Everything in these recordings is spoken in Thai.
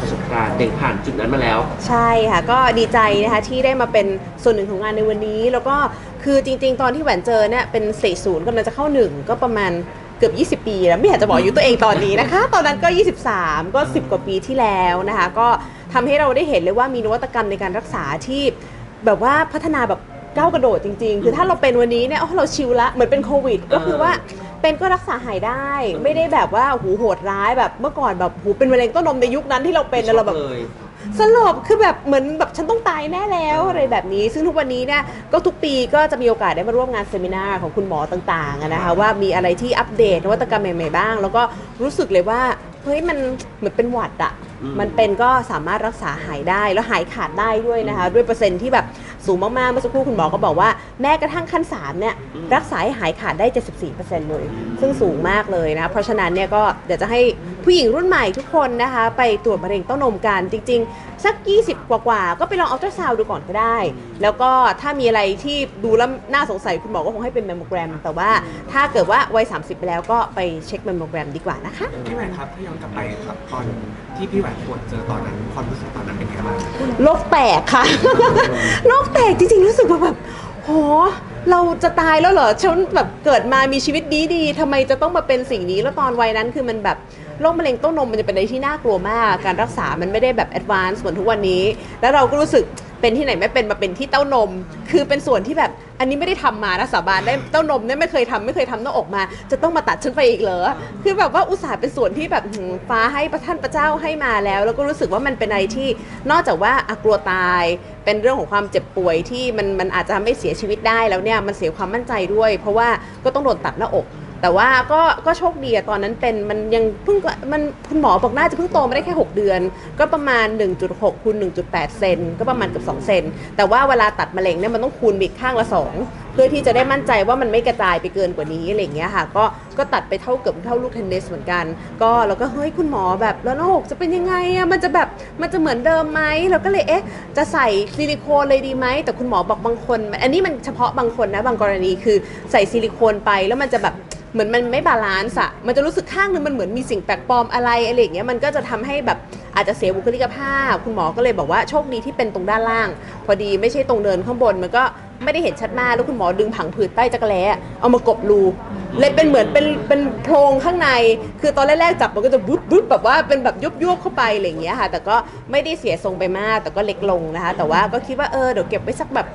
ประสบการณ์เด็กผ่านจุดนั้นมาแล้ว ใช่ค่ะ ก็ดีใจนะคะที่ได้มาเป็นส่วนหนึ่งของงานในวันนี้ แล้วก็คือจริง ๆ ตอนที่แหวนเจอเนี่ยเป็นเศษศูนย์กำลังจะเข้าหนึ่งก็ประมาณเกือบ 20 ปีแล้วไม่อยากจะบอกอายุตัวเองตอนนี้นะคะ ตอนนั้นก็ 23 ก็ 10 กว่าปีที่แล้วนะคะ ก็ทำให้เราได้เห็นเลยว่ามีนวัตกรรมในการรักษาที่แบบว่าพัฒนาแบบก้าวกระโดดจริง ๆ คือถ้าเราเป็นวันนี้เนี่ยอ๋อเราชิลละเหมือนเป็นโควิด ก็คือว่า เป็นก็รักษาหายได้ ไม่ได้แบบว่าหูโหดร้ายแบบเมื่อก่อนแบบหูเป็นมะเร็งเต้านมในยุคนั้นที่เราเป็นแล้วเราแบบเลยสลบคือแบบเหมือนแบบฉันต้องตายแน่แล้วอะไรแบบนี้ ซึ่งทุกวันนี้เนี่ยก็ทุกปีก็จะมีโอกาสได้มาร่วมงานเซมินาร์ของคุณหมอต่างๆอะนะคะว่ามีอะไรที่อัปเดตนวัตกรรมใหม่ๆบ้าง แล้วก็รู้สึกเลยว่าเฮ้ยมันเหมือนเป็นหวัดอะมันเป็นก็สามารถรักษาหายได้แล้วหายขาดได้ด้วยนะคะ ด้วยเปอร์เซ็นต์ที่แบบ สูงมากๆ เมื่อสักครู่คุณหมอก็บอกว่าแม้กระทั่งขั้นสามเนี่ยรักษาให้หายขาดได้ 74%เลย ซึ่งสูงมากเลยนะ เพราะฉะนั้นเนี่ยก็เดี๋ยวจะให้ ผู้หญิงรุ่นใหม่ทุกคนนะคะ ไปตรวจมะเร็งเต้านมกันจริง ๆ สัก 20 กว่าๆก็ไปลองอัลตราซาวด์ดูก่อนก็ได้ แล้วก็ถ้ามีอะไรที่ดูแล้วน่าสงสัยคุณหมอก็คงให้เป็นแมมโมแกรม แต่ว่าถ้าเกิดว่าวัย 30 ไปแล้วก็ไปเช็คแมมโมแกรมดีกว่านะคะ พี่แหวนครับถ้าย้อนกลับไปครับตอนที่พี่แหวนตรวจเจอตอนนั้นความรู้สึกตอนนั้นเป็นไงบ้างโลกแตกค่ะ โลกแตกจริงๆรู้สึกว่าแบบโหเราจะตายแล้วเหรอฉันแบบเกิดมามีชีวิตดีดีๆทำไมจะต้องมาเป็นสิ่งนี้แล้วตอนวัยนั้นคือมันแบบ โรคมะเร็งเต้านมมันจะเป็นอะไรที่น่ากลัวมาก การรักษามันไม่ได้แบบแอดวานซ์เหมือนทุกวันนี้ แล้วเราก็รู้สึกเป็นที่ไหนไม่เป็นมาเป็นที่เต้านม คือเป็นส่วนที่แบบอันนี้ไม่ได้ทำมานะสาบานได้เต้านมเนี่ยไม่เคยทำไม่เคยทำหน้าอกมา จะต้องมาตัดฉันไปอีกเหรอคือแบบว่าอุตส่าห์เป็นส่วนที่แบบฟ้าให้ประท่านพระเจ้าให้มาแล้ว แล้วก็รู้สึกว่ามันเป็นอะไรที่นอกจากว่าอกลัวตาย เป็นเรื่องของความเจ็บป่วยที่มันมันอาจจะทำให้เสียชีวิตได้แล้วเนี่ยมันเสียความมั่นใจด้วย เพราะว่าก็ต้องโดนตัดหน้าอก แต่ว่าก็ก็โชคดีอะตอนนั้นเป็นมันยังเพิ่งมันคุณหมอบอกน่าจะเพิ่งโตไม่ได้แค่ 6 เดือน ก็ประมาณ 1.6คูณ1.8 เซนก็ประมาณเกือบ2เซนแต่ว่าเวลาตัดมะเร็งเนี่ยมันต้องคูณบิกข้างละ 2 เพื่อที่จะได้มั่นใจว่ามันไม่กระจายไปเกินกว่านี้อะไรเงี้ยค่ะ ก็ก็ตัดไปเท่าเกือบเท่าลูกเทนนิสเหมือนกัน ก็เราก็เฮ้ยคุณหมอแบบแล้วหน้าอกจะเป็นยังไงอะมันจะแบบมันจะเหมือนเดิมไหมเราก็เลยเอ๊ะจะใส่ซิลิโคนเลยดีไหมแต่คุณหมอบอกบางคน อันนี้มันเฉพาะบางคนนะบางกรณีคือใส่ซิลิโคนไปแล้วมันจะแบบ เหมือนมันไม่บาลานซ์อะมันจะรู้สึกข้างนึงมันเหมือนมีสิ่งแปลกปลอมอะไรอะไรอย่างเงี้ยมันก็จะทำให้แบบอาจจะเสียบุคลิกภาพ คุณหมอก็เลยบอกว่าโชคดีที่เป็นตรงด้านล่าง พอดีไม่ใช่ตรงเดินข้างบนมันก็ไม่ได้เห็นชัดมากแล้วคุณหมอดึงผังผืดใต้จักรแล้เอามากบรูเลยเป็นเหมือนเป็นเป็นโพรงข้างใน คือตอนแรกๆจับมันก็จะบุ๊บบุ๊บแบบว่าเป็นแบบยุบยุบเข้าไปอะไรอย่างเงี้ยค่ะ แต่ก็ไม่ได้เสียทรงไปมาก แต่ก็เล็กลงนะคะ แต่ว่าก็คิดว่าเออเดี๋ยวเก็บไว้สักแบบ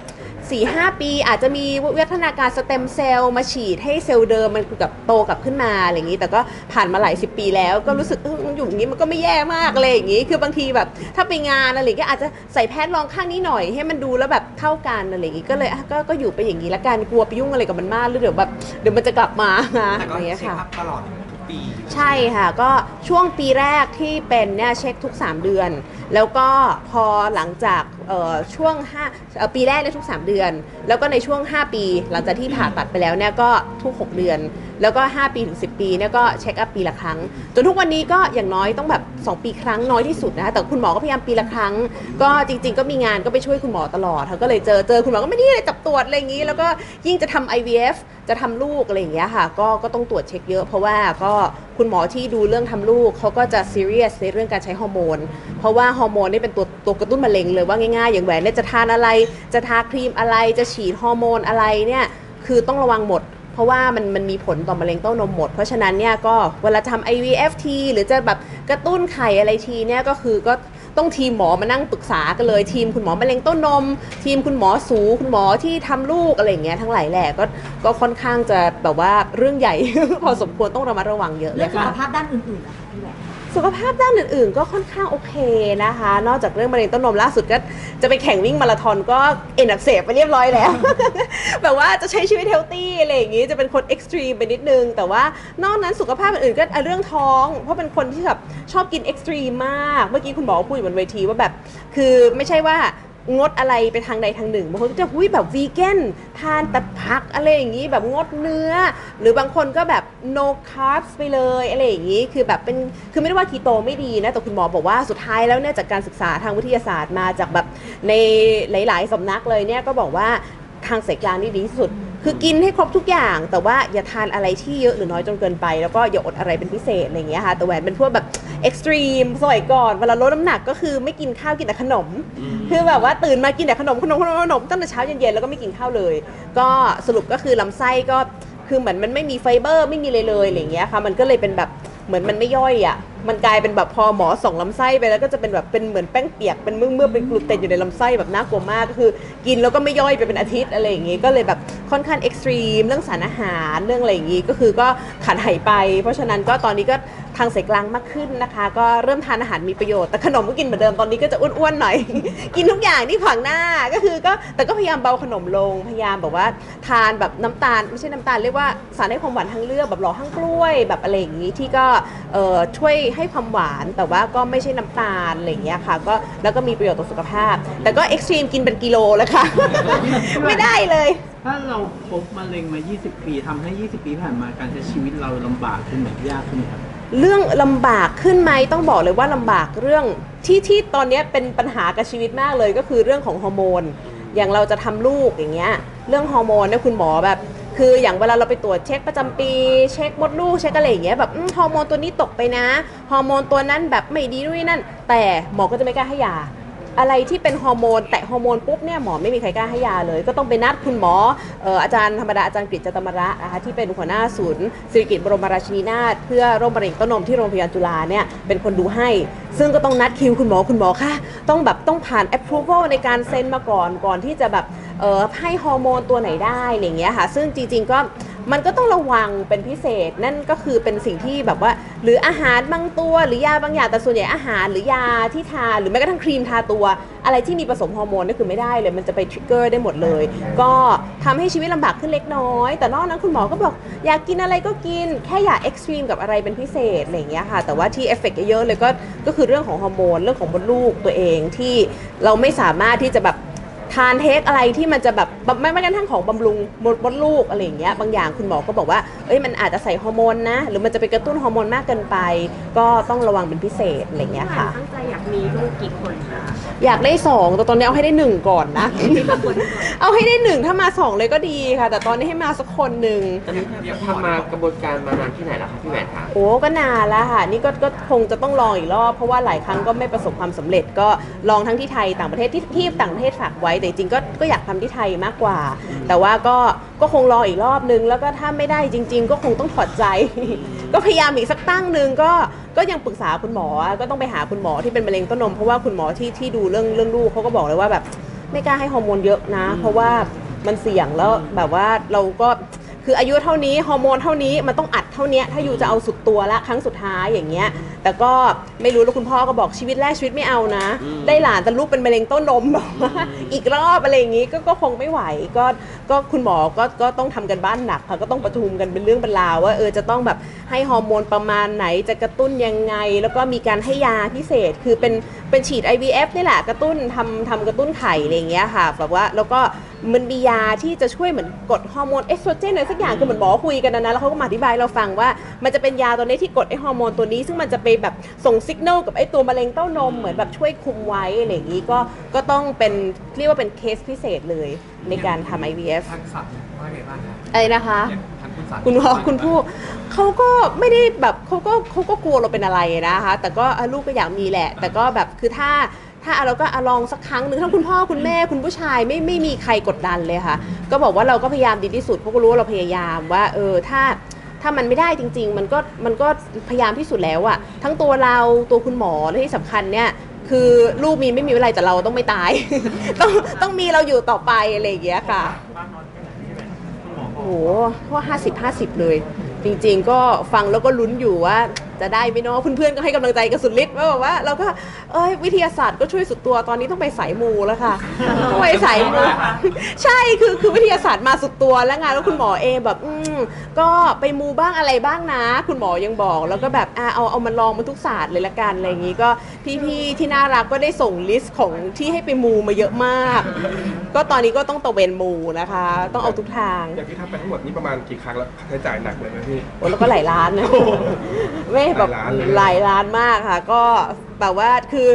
4ีหปี อาจจะมีวิวัฒนาการสเต็มเซลล์มาฉีดให้เซลล์เดิมมันกับโตกลับขึ้นมาอะไรอย่างนี้ แต่ก็ผ่านมาหลายสิบปีแล้วก็รู้สึกเออมันอยู่อย่างนี้มันก็ไม่แย่มากอะไรอย่างนี้ คือบางทีแบบ ถ้าไปงานอะไรอย่างเงี้ยอาจจะใส่แพทย์รองข้างนี้หน่อยให้มันดูแล้วแบบเข้ากันอะไรอย่างนี้ก็เลยอะก็ก็อยู่ไปอย่างนี้ละกันกลัวไปยุ่งอะไรกับมันมากหรือเดี๋ยวแบบเดี๋ยวมันจะกลับมาแต่อะก็ไรอย่างเงี้ยเช็คค่ะ อัพตลอดทุกปีใช่ค่ะ ก็ช่วงปีแรกที่เป็นเนี่ยเช็คทุก 3 เดือน แล้วก็พอหลังจากเอ่อ ช่วง5ปีแรกเนี่ยทุก 3 เดือน แล้วก็ในช่วง 5 ปี หลังจากที่ผ่าตัดไปแล้วเนี่ยก็ทุก 6 เดือน แล้วก็ 5 ปีถึง 10 ปีเนี่ยก็เช็คอัพปีละครั้ง จนทุกวันนี้ก็อย่างน้อยต้องแบบ 2 ปีครั้งน้อยที่สุดนะคะแต่คุณหมอก็พยายามปีละครั้ง ก็จริง ๆ ก็มีงานก็ไปช่วยคุณหมอตลอดค่ะก็เลยเจอเจอคุณหมอก็ไม่ได้เลยจับตรวจอะไรอย่างนี้ แล้วก็ยิ่งจะทำ IVF จะทำลูกอะไรอย่างเงี้ยค่ะก็ก็ต้องตรวจเช็คเยอะเพราะว่าก็คุณหมอที่ดูเรื่องทำลูกเขาก็จะซีเรียสในเรื่องการใช้ฮอร์โมน เพราะว่าฮอร์โมนนี่เป็นตัวตัวกระตุ้นมะเร็งเลยว่าง่ายๆ อย่างแหวนเนี่ยจะทานอะไร จะทาครีมอะไร จะฉีดฮอร์โมนอะไรเนี่ยคือต้องระวังหมด เพราะว่ามันมันมีผลต่อมะเร็งเต้านมหมด เพราะฉะนั้นเนี่ยก็เวลาทำ IVF ทีหรือจะแบบกระตุ้นไข่อะไรทีเนี่ยก็คือก็ ต้องทีมหมอมานั่งปรึกษากันเลย ทีมคุณหมอมะเร็งเต้านม ทีมคุณหมอสูคุณหมอที่ทำลูกอะไรอย่างเงี้ยทั้งหลายแหละก็ก็ค่อนข้างจะแบบว่าเรื่องใหญ่ พอสมควรต้องระมัดระวังเยอะเลเรื่อยสุค่ะขภาพด้านอื่นๆนะคะพี่แหวน สุขภาพด้านอื่นๆ ก็ค่อนข้างโอเคนะคะ นอกจากเรื่องมะเร็งเต้านมล่าสุดก็จะไปแข่งวิ่งมาราธอนก็เอ็นอักเสบไปเรียบร้อยแล้ว แบบว่าจะใช้ชีวิตเฮลตี้อะไรอย่างนี้จะเป็นคนเอ็กซ์ตรีมไปนิดนึง แต่ว่านอกนั้นสุขภาพอื่นๆก็เรื่องท้อง เพราะเป็นคนที่แบบชอบกินเอ็กซ์ตรีมมาก เมื่อกี้คุณหมอพูดอยู่บนเวทีว่าแบบ คือไม่ใช่ว่า งดอะไรไปทางใดทางหนึ่งบางคนก็จะหุ้ยแบบวีแกนทานแต่ผักอะไรอย่างนี้แบบงดเนื้อ หรือบางคนก็แบบ no carbs ไปเลยอะไรอย่างนี้คือแบบเป็นคือไม่ได้ว่าคีโตไม่ดีนะ แต่คุณหมอบอกว่าสุดท้ายแล้วเนี่ยจากการศึกษาทางวิทยาศาสตร์มาจากแบบในหลาย ๆสำนักเลยเนี่ยก็บอกว่าทางสายกลางนี่ดีที่สุด คือกินให้ครบทุกอย่าง แต่ว่าอย่าทานอะไรที่เยอะหรือน้อยจนเกินไป แล้วก็อย่าอดอะไรเป็นพิเศษอะไรอย่างเงี้ยค่ะแต่แหวนเป็นพวกแบบเอ็กซ์ตรีมสมัยก่อนเวลาลดน้ำหนักก็คือไม่กินข้าวกินแต่ขนม คือแบบว่าตื่นมากินแต่ขนมขนมขนมขนมตั้งแต่เช้าเย็นๆแล้วก็ไม่กินข้าวเลย ก็สรุปก็คือลำไส้ก็คือเหมือนมันไม่มีไฟเบอร์ไม่มีเลยเลยอะไรอย่างเงี้ยค่ะมันก็เลยเป็นแบบเหมือนมันไม่ย่อยอะ มันกลายเป็นแบบพอหมอส่องลำไส้ไปแล้วก็จะเป็นแบบเป็นเหมือนแป้งเปียกเป็นเมื่อๆเป็นกลูเตนอยู่ในลำไส้แบบน่ากลัวมากก็คือ กินแล้วก็ไม่ย่อยไปเป็นอาทิตย์อะไรอย่างงี้ก็เลยแบบค่อนข้างเอ็กซ์ตรีมเรื่องสารอาหารเรื่องอะไรอย่างงี้ก็คือก็ขาดหายไป เพราะฉะนั้นก็ตอนนี้ก็ทางสายกลางมากขึ้นนะคะ ก็เริ่มทานอาหารมีประโยชน์แต่ขนมก็กินเหมือนเดิมตอนนี้ก็จะอ้วนๆหน่อย กินทุกอย่างที่ขวางหน้าก็คือก็แต่ก็พยายามเบาขนมลงพยายามแบบว่าทานแบบน้ำตาลไม่ใช่น้ำตาลเรียกว่าสารให้ความหวานทางเลือกแบบหล่อข้างกล้วยแบบอะไรอย่างนี้ที่ก็เออช่วยให้ความหวานแต่ว่าก็ไม่ใช่น้ำตาลอะไรอย่างเงี้ยค่ะก็แล้วก็มีประโยชน์ต่อสุขภาพ แต่ก็เอ็กซ์ตรีมกินเป็นกิโลแล้วค่ะ ไม่ได้เลย ถ้าเราพบมะเร็งมา 20 ปีทำให้ 20 ปีผ่านมาการใช้ชีวิตเราลำบากขึ้นไหมยากขึ้นไหมครับ เรื่องลำบากขึ้นไหมต้องบอกเลยว่าลำบากเรื่องที่ที่ตอนเนี้ยเป็นปัญหากับชีวิตมากเลยก็คือเรื่องของฮอร์โมน อย่างเราจะทำลูกอย่างเงี้ย เรื่องฮอร์โมนเนี่ยคุณหมอแบบ คืออย่างเวลาเราไปตรวจเช็คประจำปี เช็คมดลูกเช็คอะไรอย่างเงี้ยแบบอืมฮอร์โมนตัวนี้ตกไปนะฮอร์โมนตัวนั้นแบบไม่ดีนู่นนนั่น แต่หมอก็จะไม่กล้าให้ยา อะไรที่เป็นฮอร์โมน แตะฮอร์โมนปุ๊บเนี่ยหมอไม่มีใครกล้าให้ยาเลย ก็ต้องไปนัดคุณหมอเอ่ออาจารย์ธรรมดาอาจารย์กฤษจตมระนะคะที่เป็นหัวหน้าศูนย์สิริกิติ์บรมราชินีนาถเพื่อโรคมะเร็งเต้านมที่โรงพยาบาลจุฬาเนี่ยเป็นคนดูให้ ซึ่งก็ต้องนัดคิวคุณหมอคุณหมอค่ะต้องแบบต้องผ่าน approval ในการเซ็นมาก่อนก่อนที่จะแบบ เอ่อให้ฮอร์โมนตัวไหนได้อะไรอย่างเงี้ยค่ะ ซึ่งจริง ๆก็มันก็ต้องระวังเป็นพิเศษนั่นก็คือเป็นสิ่งที่แบบว่า หรืออาหารบางตัวหรือยาบางอย่างแต่ส่วนใหญ่อาหารหรือยาที่ทาหรือแม้กระทั่งครีมทาตัว อะไรที่มีผสมฮอร์โมนนี่คือไม่ได้เลย มันจะไปทริกเกอร์ได้หมดเลย ก็ทำให้ชีวิตลำบากขึ้นเล็กน้อย แต่นอกนั้นคุณหมอก็บอก อยากกินอะไรก็กิน แค่อย่าเอ็กซ์ตรีมกับอะไรเป็นพิเศษอะไรอย่างเงี้ยค่ะ แต่ว่าที่เอฟเฟกต์เยอะเลยก็ก็คือเรื่องของฮอร์โมนเรื่องของมดลูกตัวเองที่เราไม่สามารถที่จะแบบ ทานเทคอะไรที่มันจะแบบไม่ไม่กระทั่งของบำรุงมดมดลูกอะไรอย่างเงี้ยบางอย่างคุณหมอก็บอกว่าเอ้ยมันอาจจะใส่ฮอร์โมนนะ หรือมันจะไปกระตุ้นฮอร์โมนมากเกินไป ก็ต้องระวังเป็นพิเศษอะไรอย่างเงี้ยค่ะ ตั้งใจอยากมีลูกกี่คนคะอยากได้สองแต่ตอนนี้เอาให้ได้หนึ่งก่อนนะ เอาให้ได้หนึ่งถ้ามาสองเลยก็ดีค่ะ แต่ตอนนี้ให้มาสักคนหนึ่งตอนนี้ทำมากระบวนการมานานที่ไหนแล้วครับพี่แหวนคะโอ้ก็นานแล้วค่ะนี่ก็ก็คงจะต้องลองอีกรอบเพราะว่าหลายครั้งก็ไม่ประสบความสำเร็จก็ลองทั้งที่ไทยต่างประเทศที่ที่ต่างประเทศฝากไว้แต่จริงๆก็ก็อยากทำที่ไทยมากกว่า แต่ว่าก็ก็คงรออีกรอบนึง แล้วก็ถ้าไม่ได้จริง ๆ ก็คงต้องถอดใจ ก็พยายามอีกสักตั้งหนึ่งก็ก็ยังปรึกษาคุณหมอก็ต้องไปหาคุณหมอที่เป็นมะเร็งเต้านมเพราะว่าคุณหมอที่ที่ดูเรื่องเรื่องลูกเขาก็บอกเลยว่าแบบไม่กล้าให้ฮอร์โมนเยอะนะ เพราะว่ามันเสี่ยงแล้วแบบว่าเราก็คืออายุเท่านี้ฮอร์โมนเท่านี้มันต้องอัด เท่านี้ถ้าอยู่จะเอาสุดตัวละครั้งสุดท้ายอย่างเงี้ย แต่ก็ไม่รู้แล้วคุณพ่อก็บอกชีวิตแรกชีวิตไม่เอานะ ได้หลานแต่ลูกเป็นมะเร็งเต้านมแบบว่าอีกรอบอะไรอย่างงี้ก็ก็คงไม่ไหวก็ก็คุณหมอก็ก็ต้องทำกันบ้านหนักค่ะก็ต้องประชุมกันเป็นเรื่องเป็นราวว่าเออจะต้องแบบให้ฮอร์โมนประมาณไหนจะกระตุ้นยังไง แล้วก็มีการให้ยาพิเศษคือเป็นเป็นฉีด IVF นี่แหละกระตุ้นทำทำกระตุ้นไข่อะไรอย่างเงี้ยค่ะแบบว่าแล้วก็มันมียาที่จะช่วยเหมือนกดฮอร์โมนเอสโตรเจนอะไรสักอย่างคือเหมือนหมอคุยกันนะนะแล้วเขาก็มาอธิบายให้เราฟังว่ามันจะเป็นยาตัวนี้ที่กดไอฮอร์โมนตัวนี้ ซึ่งมันจะไปแบบส่งสัญญาณกับไอตัวมะเร็งเต้านมเหมือนแบบช่วยคุมไว้อะไรอย่างงี้ก็ก็ต้องเป็นเรียกว่าเป็นเคสพิเศษเลยในการทำ IVF ทางสัตว์ว่าไงบ้างครับอะไรนะคะทางคุณสัตว์คุณพ่อคุณผู้เขาก็ไม่ได้แบบเขาก็เขาก็กลัวเราเป็นอะไรนะคะ แต่ก็อะลูกก็อยากมีแหละ แต่ก็แบบคือถ้าถ้าเราก็อะลองสักครั้งหนึ่งถ้าคุณพ่อคุณแม่คุณผู้ชายไม่ไม่มีใครกดดันเลยค่ะ ก็บอกว่าเราก็พยายามดีที่สุดเพราะก็รู้ว่าเราพยายามว่าเออถ้า ถ้ามันไม่ได้จริง ๆ มันก็มันก็พยายามที่สุดแล้วอะทั้งตัวเราตัวคุณหมอและที่สำคัญเนี่ยคือลูกมีไม่มีอะไรแต่เราต้องไม่ตาย ต้องต้องมีเราอยู่ต่อไปอะไรอย่างเงี้ยค่ะโอ้โหเพราะว่าห้าสิบห้าสิบเลย จริง ๆ ก็ฟังแล้วก็ลุ้นอยู่ว่า จะได้ไหมเนาะเพื่อนๆก็ให้กำลังใจกันสุดฤทธิ์ว่าแบบว่าเราก็เอ้ยวิทยาศาสตร์ก็ช่วยสุดตัวตอนนี้ต้องไปสายมูแล้วค่ะต้องไปสายมูใช่คือคือวิทยาศาสตร์มาสุดตัวแล้วงานแล้วคุณหมอเองแบบอืมก็ไปมูบ้างอะไรบ้างนะ คุณหมอยังบอก แล้วก็แบบอะเอาเอามาลองมาทุกศาสตร์เลยละกันอะไรอย่างงี้ก็พี่ๆที่น่ารักก็ได้ส่งลิสต์ของที่ให้ไปมูมาเยอะมาก ก็ตอนนี้ก็ต้องตะเวนมูนะคะ ต้องเอาทุกทางอย่างที่ทำไปทั้งหมดนี่ประมาณกี่ครั้งแล้วค่าใช้จ่ายหนักเลยไหมพี่โอ้แล้วก็หลายล้านนะไม่แบบหลายล้านเลย หลายล้านมากค่ะ ก็แบบว่าคือ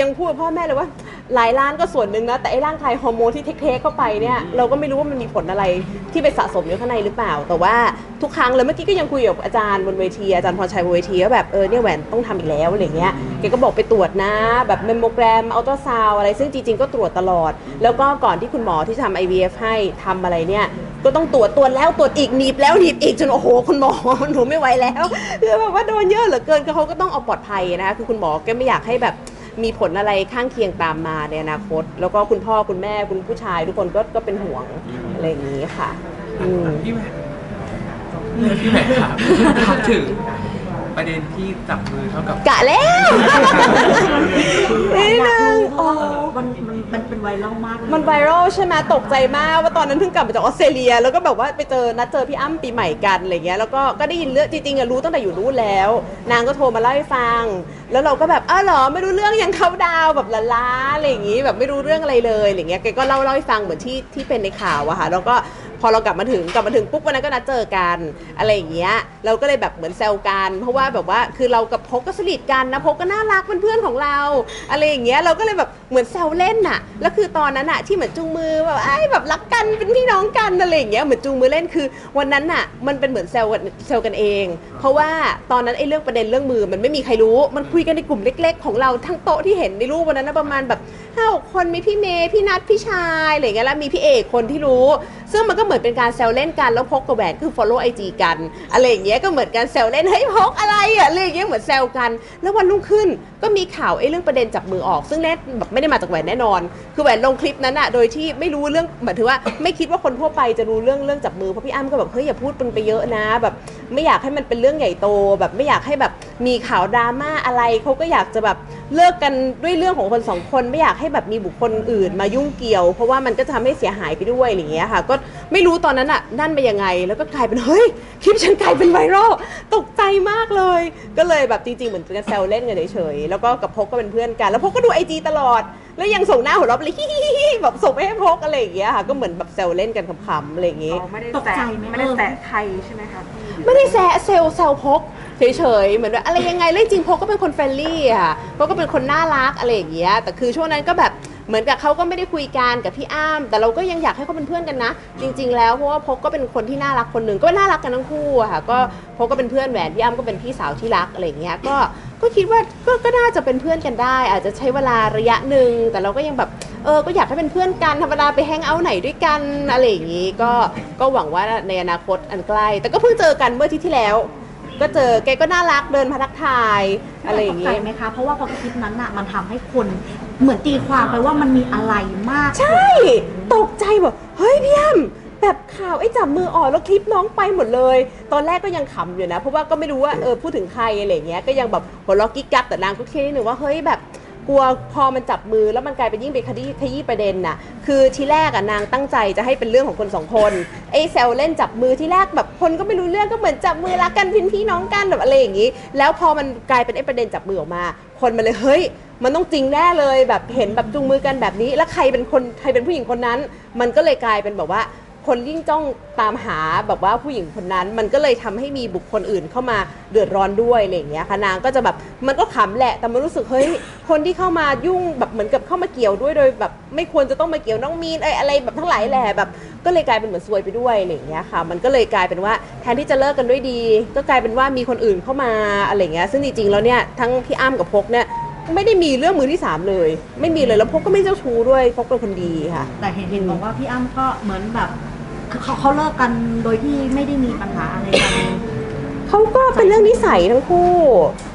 ยังพูดกับพ่อแม่เลยว่า หลายล้านก็ส่วนหนึ่งนะ แต่ไอ้ร่างกายฮอร์โมนที่เทคๆเข้าไปเนี่ยเราก็ไม่รู้ว่ามันมีผลอะไรที่ไปสะสมอยู่ข้างในหรือเปล่า แต่ว่าทุกครั้งเลยเมื่อกี้ก็ยังคุยกับอาจารย์บนเวทีอาจารย์พรชัยบนเวทีว่าแบบเออเนี่ยแหวนต้องทำอีกแล้วอะไรเงี้ยแกก็บอกไปตรวจนะ แบบเมมโมแกรมอัลตราซาวอะไรซึ่งจริงๆก็ตรวจตลอด แล้วก็ก่อนที่คุณหมอที่ทำ IVF ให้ทำอะไรเนี่ย ก็ต้องตรวจตรวจแล้วตรวจอีกหนีบแล้วหนีบอีกจนโอ้โหคุณหมอหนูไม่ไหวแล้วคือแบบว่าโดนเยอะเหลือเกินก็เขาก็ต้องเอาปลอดภัยนะคะคือคุณหมอก็ไม่อยากให้แบบมีผลอะไรข้างเคียงตามมาในอนาคต แล้วก็คุณพ่อคุณแม่คุณผู้ชาย ทุกคนก็ก็เป็นห่วงอะไรอย่างนี้ค่ะ อืม พี่แหวนพี่แหวนครับถามถึง ประเด็นที่จับมือเท่ากับกะแล้วนิดนึงอ๋อมันมันมันเป็นไวรัลมากเลยมันไวรัลใช่ไหมตกใจมากว่าตอนนั้นเพิ่งกลับมาจากออสเตรเลีย แล้วก็แบบว่าไปเจอนัดเจอพี่อ้ำปีใหม่กันอะไรเงี้ยแล้วก็ก็ได้ยินเรื่องจริงๆอะรู้ตั้งแต่อยู่นู้นแล้ว นางก็โทรมาเล่าให้ฟัง แล้วเราก็แบบอ้าวเหรอไม่รู้เรื่องยังเขาดาวน์แบบละล้าอะไรอย่างงี้แบบไม่รู้เรื่องอะไรเลยอะไรเงี้ยแกก็เล่าเล่าให้ฟังเหมือนที่ที่เป็นในข่าวอะค่ะแล้วก็ พอเรากลับมาถึงกลับมาถึงปุ๊บวันนั้นก็นัดเจอกันอะไรอย่างเงี้ยเราก็เลยแบบเหมือนแซวกัน เพราะว่าแบบว่าคือเรากับพกก็สนิทกันนะพกก็น่ารักเป็นเพื่อนของเราอะไรอย่างเงี้ยเราก็เลยแบบเหมือนแซวเล่นน่ะแล้วคือตอนนั้นน่ะที่เหมือนจูงมือแบบไอ้แบบรักกันเป็นพี่น้องกันอะไรอย่างเงี้ยเหมือนจูงมือเล่นคือ วันนั้นน่ะมันเป็นเหมือนแซวกันแซวกันเอง เพราะว่าตอนนั้นไอ้เรื่องประเด็นเรื่องมือมันไม่มีใครรู้มันคุยกันในกลุ่มเล็ก ๆ ของเราทั้งโต๊ะที่เห็นในรูปวันนั้นนะประมาณแบบห้าหกคนมีพี่เมย์พี่นัทพี่ชายอะไรเงี้ยแล้วมีพี่เอกคนที่รู้ ซึ่งมันก็เหมือนเป็นการแซวเล่นกันแล้วพกกระแหวนคือ follow IG กันอะไรอย่างเงี้ยก็เหมือนการแซวเล่นเฮ้ยพกอะไรอะอะไรอย่างเงี้ยเหมือนแซวกัน แล้ววันรุ่งขึ้นก็มีข่าวไอ้เรื่องประเด็นจับมือออก ซึ่งแน่แบบไม่ได้มาจากแหวนแน่นอน คือแหวนลงคลิปนั้นอะโดยที่ไม่รู้เรื่องหมายถึงว่าไม่คิดว่าคนทั่วไปจะรู้เรื่องเรื่องจับมือเพราะพี่อ้ำก็แบบเฮ้ยอย่าพูดมันไปเยอะนะแบบ ไม่อยากให้มันเป็นเรื่องใหญ่โต แบบไม่อยากให้แบบมีข่าวดราม่าอะไรเขาก็อยากจะแบบเลิกกันด้วยเรื่องของคนสองคนไม่อยากให้แบบมีบุคคลอื่นมายุ่งเกี่ยว เพราะว่ามันก็จะทำให้เสียหายไปด้วยอะไรอย่างเงี้ยค่ะ ก็ไม่รู้ตอนนั้นอะนั่นไปยังไง แล้วก็กลายเป็นเฮ้ยคลิปฉันกลายเป็นไวรัลตกใจมากเลย ก็เลยแบบจริงๆเหมือนจะแซวเล่นกันเฉยๆแล้วก็กับพกก็เป็นเพื่อนกัน แล้วพกก็ดูไอจีตลอด แล้วยังส่งหน้าหัวเราะไปเลยฮิฮิฮิแบบส่งไปให้พกอะไรอย่างเงี้ยค่ะก็เหมือนแบบแซวเล่นกันขำๆอะไรอย่างเงี้ยไม่ได้ตกแซะใจไม่ได้แซะใครใช่ไหมคะ ไม่ได้แซะเซลล์แซวพกเฉยๆเหมือนว่าอะไรยังไงเรื่องจริงพกก็เป็นคนเฟรนลี่อะพกก็เป็นคนน่ารักอะไรอย่างเงี้ยแต่คือช่วงนั้นก็แบบเหมือนกับเขาก็ไม่ได้คุยกันกับพี่อ้าม แต่เราก็ยังอยากให้เขาเป็นเพื่อนกันนะ จริง ๆ แล้วเพราะว่าพกก็เป็นคนที่น่ารักคนหนึ่งก็น่ารักกันทั้งคู่อะค่ะก็พกก็เป็นเพื่อนแหวนพี่อ้ามก็เป็นพี่สาวที่รักอะไรอย่างเงี้ยก็ก็คิดว่าก็ก็น่าจะเป็นเพื่อนกันได้ อาจจะใช้เวลาระยะหนึ่งแต่เราก็ยังแบบ เออก็อยากให้เป็นเพื่อนกันธรรมดาไปแฮงเอาท์ไหนด้วยกันอะไรอย่างงี้ก็ก็หวังว่าในอนาคตอันใกล้ แต่ก็เพิ่งเจอกันเมื่ออาทิตย์ที่แล้ว ก็เจอแกก็น่ารักเดินมาทักทายอะไรอย่างตกงี้ใจไหมคะ เพราะว่าพอคลิปนั้นน่ะมันทำให้คนเหมือนตีความไปว่ามันมีอะไรมาก ใช่ ตกใจแบบเฮ้ยพี่อ้ำแบบข่าวไอ้จับมืออ่อนแล้วคลิปน้องไปหมดเลย ตอนแรกก็ยังขำอยู่นะ เพราะว่าก็ไม่รู้ว่าเออพูดถึงใครอะไรอย่างเงี้ยก็ยังแบบหัวเราะกิ๊กกักแต่นางก็เครียดนิดนึงว่าเฮ้ยแบบ กลัวพอมันจับมือแล้วมันกลายเป็นยิ่งเป็นคดีขยี้ประเด็นน่ะคือทีแรกอะนางตั้งใจจะให้เป็นเรื่องของคนสองคนไอ้แซวเล่นจับมือที่แรกแบบคนก็ไม่รู้เรื่องก็เหมือนจับมือรักกันพี่พี่น้องกันแบบอะไรอย่างงี้ แล้วพอมันกลายเป็นไอ้ประเด็นจับมือออกมา คนมันเลยเฮ้ยมันต้องจริงแน่เลยแบบเห็นแบบจูงมือกันแบบนี้ แล้วใครเป็นคนใครเป็นผู้หญิงคนนั้น มันก็เลยกลายเป็นแบบว่า คนยิ่งจ้องตามหาแบบว่าผู้หญิงคนนั้น มันก็เลยทำให้มีบุคคลอื่นเข้ามาเดือดร้อนด้วยอะไรอย่างเงี้ยค่ะนางก็จะแบบมันก็ขำแหละ แต่มันรู้สึกเฮ้ยคนที่เข้ามายุ่งแบบเหมือนกับเข้ามาเกี่ยวด้วยโดยแบบไม่ควรจะต้องมาเกี่ยวน้องมีนเอ้อะไรแบบทั้งหลายแหละแบบ ก็เลยกลายเป็นเหมือนซวยไปด้วยอะไรอย่างเงี้ยค่ะ มันก็เลยกลายเป็นว่าแทนที่จะเลิกกันด้วยดี ก็กลายเป็นว่ามีคนอื่นเข้ามาอะไรอย่างเงี้ยซึ่งจริงๆแล้วเนี่ยทั้งพี่อ้ำกับพกเนี่ยไม่ได้มีเรื่องมือที่สามเลย ไม่มีเลยแล้วพกก็ไม่เจ้าชู้ด้วยพกเป็นคนดีค่ะ แต่เห็นเห็นบอกว่าพี่อ้ำก็เหมือนแบบ คือเขาเขาเลิกกันโดยที่ไม่ได้มีปัญหาอะไรกันเขาก็เป็นเรื่องนิสัยทั้งคู่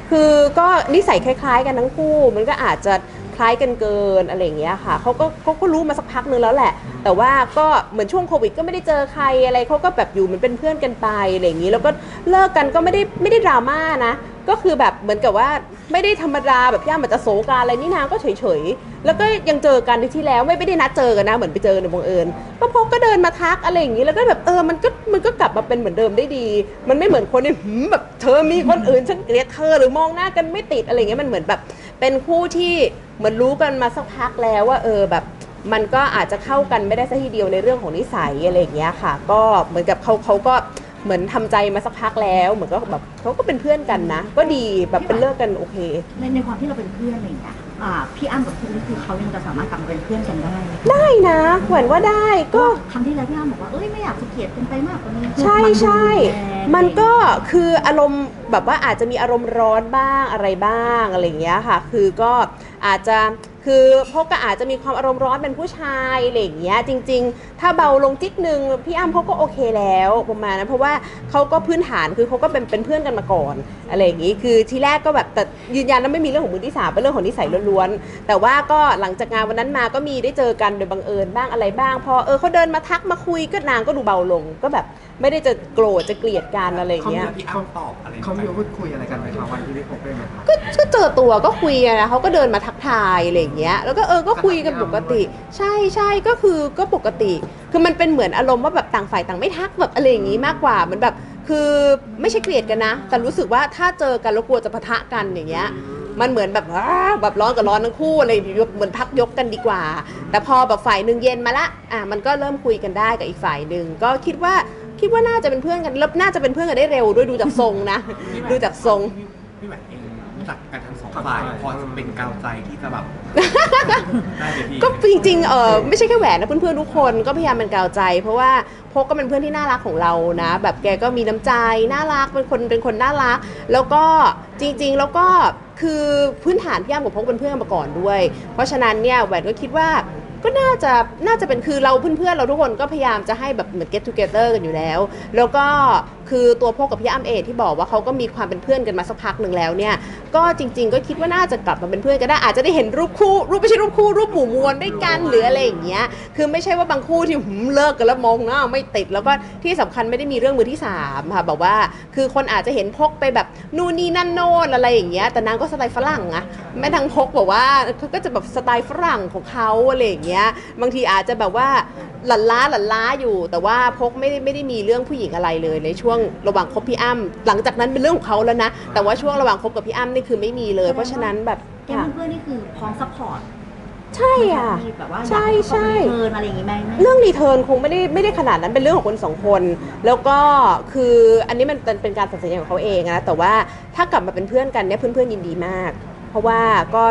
คือก็นิสัยคล้าย ๆ กันทั้งคู่ มันก็อาจจะ คล้ายกันเกินอะไรอย่างเงี้ยค่ะเขาก็เขาก็รู้มาสักพักนึงแล้วแหละ แต่ว่าก็เหมือนช่วงโควิดก็ไม่ได้เจอใครอะไรเขาก็แบบอยู่เหมือนเป็นเพื่อนกันไปอะไรอย่างงี้ แล้วก็เลิกกันก็ไม่ได้ไม่ได้ดราม่านะ ก็คือแบบเหมือนกับว่าไม่ได้ธรรมดาแบบพี่อ้ำอาจจะโศกาอะไรนี่นางก็เฉยๆ แล้วก็ยังเจอกันที่ที่แล้วไม่ไม่ได้นัดเจอกันนะเหมือนไปเจอในบังเอิญก็พกก็เดินมาทักอะไรอย่างนี้แล้วก็แบบเออมันก็มันก็กลับมาเป็นเหมือนเดิมได้ดี มันไม่เหมือนคนที่หืมแบบเธอมีคนอื่นฉันเกลียดเธอหรือมองหน้ากันไม่ติดอะไรอย่างเงี้ยมันเหมือนแบบ เป็นคู่ที่เหมือนรู้กันมาสักพักแล้วว่าเออแบบมันก็อาจจะเข้ากันไม่ได้ซะทีเดียวในเรื่องของนิสัยอะไรอย่างเงี้ยค่ะ ก็เหมือนกับเขาเขาก็เหมือนทำใจมาสักพักแล้ว เหมือนก็แบบเขาก็เป็นเพื่อนกันนะ ก็ดีแบบเป็นเลิกกันโอเค ในในความที่เราเป็นเพื่อนอะไรอย่างเงี้ย อ่าพี่อ้ำกับพี่นี่คือเขายังจะสามารถกลับมาเป็นเพื่อนกันได้ไหมได้นะแหวนว่าได้ก็ ครั้งที่แล้วพี่อ้ำบอกว่าเอ้ยไม่อยากจะเกลียดกันไปมากกว่านี้ใช่มันดูใช่รุนแรงมันก็คืออารมณ์แบบว่าอาจจะมีอารมณ์ร้อนบ้างอะไรบ้างอะไรอย่างเงี้ยค่ะ คือก็อาจจะ คือพวกก็อาจจะมีความอารมณ์ร้อนเป็นผู้ชายอะไรอย่างเงี้ยจริง ๆ ถ้าเบาลงจิกนึงพี่อ้ำเขาก็โอเคแล้วประมาณนั้นเพราะว่าเขาก็พื้นฐานคือเขาก็เป็นเป็นเพื่อนกันมาก่อนอะไรอย่างงี้คือทีแรกก็แบบแต่ยืนยันว่าไม่มีเรื่องของมือที่สามเป็นเรื่องของนิสัยล้วนๆแต่ว่าก็หลังจากงานวันนั้นมาก็มีได้เจอกันโดยบังเอิญบ้างอะไรบ้างพอเออเขาเดินมาทักมาคุยก็นางก็ดูเบาลงก็แบบไม่ได้จะโกรธจะเกลียดกันอะไรอย่างเขาเงี้ยมีพี่อ้ำตอบอะไรเขามีพูดคุยอะไรกันไหมครับวันที่ได้พบได้ไหมครับก็ก็เจอตัวก็คุยกันนะเขาก็เดินมาทักทายอะไรอย่างเงี้ยแล้วก็เออก็คุยกันปกติ ใช่ใช่ก็คือก็ปกติ คือมันเป็นเหมือนอารมณ์ว่าแบบต่างฝ่ายต่างไม่ทักแบบอะไรอย่างงี้มากกว่าเหมือนแบบ คือไม่ใช่เกลียดกันนะ แต่รู้สึกว่าถ้าเจอกันแล้วกลัวจะปะทะกันอย่างเงี้ยมันเหมือนแบบว้าแบบร้อนกับร้อนทั้งคู่อะไรอย่างเงี้ยเหมือนพักยกกันดีกว่า แต่พอแบบฝ่ายหนึ่งเย็นมาละอะมันก็เริ่มคุยกันได้กับอีกฝ่ายหนึ่งก็คิดว่าคิดว่าน่าจะเป็นเพื่อนกันแล้วน่าจะเป็นเพื่อนกันได้เร็วด้วยดูจากทรงนะ ดูจากทรงพี่พี่แหวนเอง รู้จักกันทั้งสองฝ่ายพอจะเป็นกาวใจที่จะแบบได้เลยพี่ก็จริงๆเออไม่ใช่แค่แหวนนะเพื่อนๆทุกคนก็พยายามเป็นกาวใจ เพราะว่าพกก็เป็นเพื่อนที่น่ารักของเรานะ แบบแกก็มีน้ำใจน่ารักเป็นคนเป็นคนน่ารัก แล้วก็จริง ๆ แล้วก็คือพื้นฐานพี่อ้ำกับพกเป็นเพื่อนมาก่อนด้วย เพราะฉะนั้นเนี่ยแหวนก็คิดว่าก็น่าจะน่าจะเป็นคือเราเพื่อนๆเราทุกคนก็พยายามจะให้แบบเหมือน get together กันอยู่แล้ว แล้วก็คือตัวพกกับพี่อ้ำเองที่บอกว่าเขาก็มีความเป็นเพื่อนกันมาสักพักหนึ่งแล้วเนี่ย ก็จริง ๆ ก็คิดว่าน่าจะกลับมาเป็นเพื่อนกันได้อาจจะได้เห็นรูปคู่รูปไม่ใช่รูปคู่รูปหมู่มวลด้วยกันหรืออะไรอย่างเงี้ยคือไม่ใช่ว่าบางคู่ที่หืมเลิกกันแล้วมองหน้าไม่ติดแล้วก็ที่สำคัญไม่ได้มีเรื่องมือที่สามค่ะแบบว่าคือคนอาจจะเห็นพกไปแบบนู่นนี่นั่นโน่นอะไรอย่างเงี้ยแต่นางก็สไตล์ฝรั่งอะแม่นางพกบอกว่าเขาก็จะแบบสไตล์ฝรั่งของเขาอะไรอย่างเงี้ยบางทีอาจจะแบบว่าหลันล้าหลันล้าอยู่ แต่ว่าพกไม่ได้ไม่ได้มีเรื่องผู้หญิงอะไรเลยในช่วงระหว่างคบพี่อ้ำหลังจากนั้นเป็นเรื่องของเขาแล้วนะแต่ว่าช่วงระหว่างคบกับพี่อ้ำนี่คือไม่มีเลย เพราะฉะนั้นแบบแก๊งเพื่อนๆนี่คือพร้อมซัพพอร์ตใช่อะที่แบบว่าอยากใช่ให้เขาใช่เทิร์นอะไรอย่างงี้ไหมไหมเรื่องรีเทิร์นคงไม่ได้ไม่ได้ขนาดนั้นเป็นเรื่องของคนสองคน แล้วก็คืออันนี้มันเป็นเป็นการตัดสินใจของเขาเองนะแต่ว่าถ้ากลับมาเป็นเพื่อนกันเนี่ยเพื่อนๆยินดีมาก เพราะว่าก็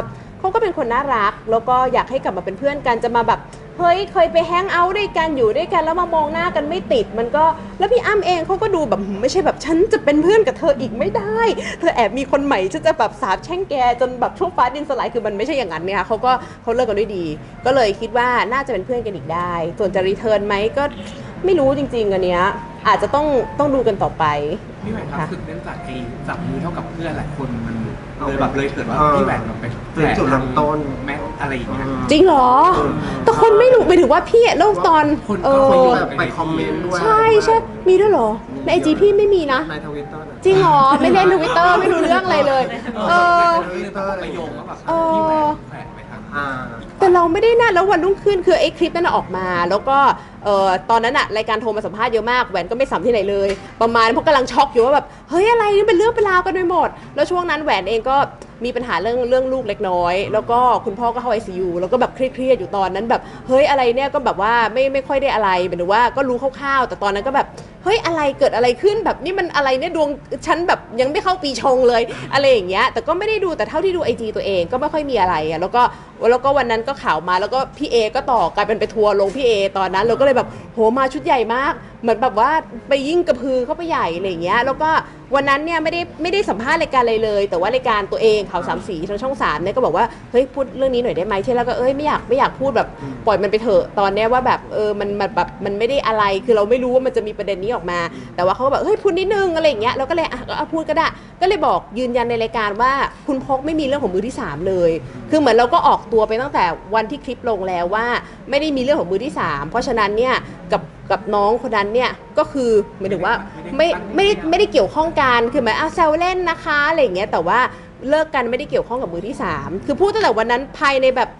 เขาก็เป็นคนน่ารัก แล้วก็อยากให้กลับมาเป็นเพื่อนกันจะมาแบบเฮ้ยเคยไปแฮงเอาท์ด้วยกันอยู่ด้วยกันแล้วมามองหน้ากันไม่ติดมันก็แล้วพี่อ้ำเองเขาก็ดูแบบไม่ใช่แบบฉันจะเป็นเพื่อนกับเธออีกไม่ได้ เธอแอบมีคนใหม่ฉันจะแบบสาบแช่งแกจนแบบช่วงฟ้าดินสลายคือมันไม่ใช่อย่างนั้นเนี่ยค่ะเขาก็เขาเลิกกันด้วยดี ก็เลยคิดว่าน่าจะเป็นเพื่อนกันอีกได้ ส่วนจะรีเทิร์นไหมก็ไม่รู้จริงๆอันเนี้ย อาจจะต้องต้องดูกันต่อไป พี่แหวนครับค่ะ คือเนื่องจากไอ้จับมือเท่ากับเพื่อนหลายคนมันเลยแบบเลยเถิดว่าเออพี่แหวนมันเป็นเป็นจุดเริ่มต้น แมทอะไรอย่างเงี้ย จริงเหรอแต่คนไม่รู้หมายถึงว่าพี่อะเล่าตอนคนเอก็อไปโยงแบบไปคอมเมนต์ด้วยใช่ใช่มีด้วยเหรอ ในไอจีพี่ไม่มีนะ ในทวิตเตอร์จริงเหรอ ไม่เล่นทวิตเตอร์ไม่รู้เรื่องอะไรเลย เออเลยแบบไปโยงว่าแบบเออพี่แหวนแขวนไปทางอ่า แต่เราไม่ได้น่าแล้ววันรุ่งขึ้นคือไอ้คลิปนั้นนะออกมา แล้วก็เอ่อตอนนั้นอะรายการโทรมาสัมภาษณ์เยอะมากแหวนก็ไม่สัมที่ไหนเลย ประมาณเพราะกำลังช็อกอยู่ว่าแบบเฮ้ยอะไรนี่เป็นเรื่องเป็นราวกันไปหมด แล้วช่วงนั้นแหวนเองก็ มีปัญหาเรื่องเรื่องลูกเล็กน้อย แล้วก็คุณพ่อก็เข้า ICU แล้วก็แบบเครียดๆอยู่ตอนนั้นแบบ เฮ้ยอะไรเนี่ยก็แบบว่าไม่ไม่ค่อยได้อะไรหมายถึงว่าก็รู้คร่าวๆ แต่ตอนนั้นก็แบบเฮ้ยอะไรเกิดอะไรขึ้นแบบนี่มันอะไรเนี่ยดวงฉันแบบยังไม่เข้าปีชงเลยอะไรอย่างเงี้ยแต่ก็ไม่ได้ดูแต่เท่าที่ดูไอจีตัวเองก็ไม่ค่อยมีอะไรอะแล้วก็แล้วก็วันนั้นก็ข่าวมาแล้วก็พี่เอก็ต่อกลายเป็นไปทัวร์ลงพี่เอตอนนั้นเราก็เลยแบบโหมาชุดใหญ่มากเหมือนแบบว่าไปยิ่งกระพือเข้าไปใหญ่อะไรอย่างเงี้ยแล้วก็วันนั้นเนี่ยไม่ได้ไม่ได้สัมภาษณ์รายการอะไรเลย แต่ว่ารายการตัวเองข่าวสามสีทางช่องสามเนี่ยก็บอกว่าเฮ้ยพูดเรื่องนี้หน่อยได้ไหมเช่นแล้วก็เอ้ยไม่อยากไม่อยากพูดแบบปล่อยมันไปเถอะตอนเนี้ยว่าแบบเออมันมันแบบมันไม่ได้อะไรคือเราไม่รู้ว่ามันจะมีประเด็นนี้ออกมา แต่ว่าเขาก็แบบเฮ้ยพูดนิดนึงอะไรอย่างเงี้ยเราก็เลยอะก็เอาพูดก็ได้ก็เลยบอกยืนยันในรายการว่าคุณพกไม่มีเรื่องของมือที่สามเลย คือเหมือนเราก็ออกตัวไปตั้งแต่วันที่คลิปลงแล้วว่า ไม่ได้มีเรื่องของมือที่สามเพราะฉะนั้นเนี่ยกับ กับน้องคนนั้นเนี่ยก็คือหมายถึงว่าไม่ไม่ได้ไม่ได้เกี่ยวข้องกันคือหมายอะแซวเล่นนะคะอะไรอย่างเงี้ยแต่ว่าเลิกกันไม่ได้เกี่ยวข้องกับมือที่สามคือพูดตั้งแต่วันนั้นภายในแบบ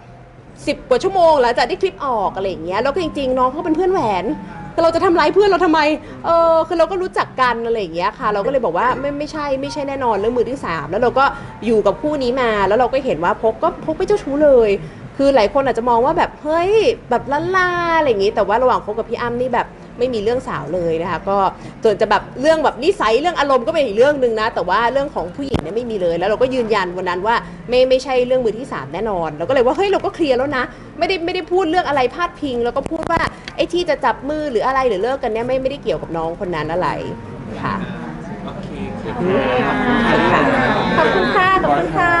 สิบกว่าชั่วโมงหลังจากที่คลิปออกอะไรอย่างเงี้ยแล้วก็จริงๆ น้องเขาเป็นเพื่อนแหวนแต่เราจะทำร้ายเพื่อนเราทำไม เออคือเราก็รู้จักกันอะไรอย่างเงี้ยค่ะ เราก็เลยบอกว่าไม่ไม่ใช่ไม่ใช่แน่นอนเรื่องมือที่สามแล้วเราก็อยู่กับคู่นี้มาแล้วเราก็เห็นว่าพกก็พกไม่เจ้าชู้เลย คือหลายคนอาจจะมองว่าแบบเฮ้ยแบบละลาอะไรอย่างงี้ แต่ว่าระหว่างคบกับพี่อ้ำนี่แบบไม่มีเรื่องสาวเลยนะคะก็ส่วนจะแบบเรื่องแบบนิสัยเรื่องอารมณ์ก็เป็นอีกเรื่องหนึ่งนะ แต่ว่าเรื่องของผู้หญิงเนี่ยไม่มีเลย แล้วเราก็ยืนยันวันนั้นว่าไม่ไม่ใช่เรื่องมือที่สามแน่นอนเราก็เลยว่าเฮ้ยเราก็เคลียร์แล้วนะ ไม่ได้ไม่ได้พูดเรื่องอะไรพาดพิง แล้วก็พูดว่าไอ้ที่จะจับมือหรืออะไรหรือเลิกกันเนี่ยไม่ไม่ได้เกี่ยวกับน้องคนนั้นอะไรค่ะโอเคขอบคุณค่ะขอบคุณค่ะ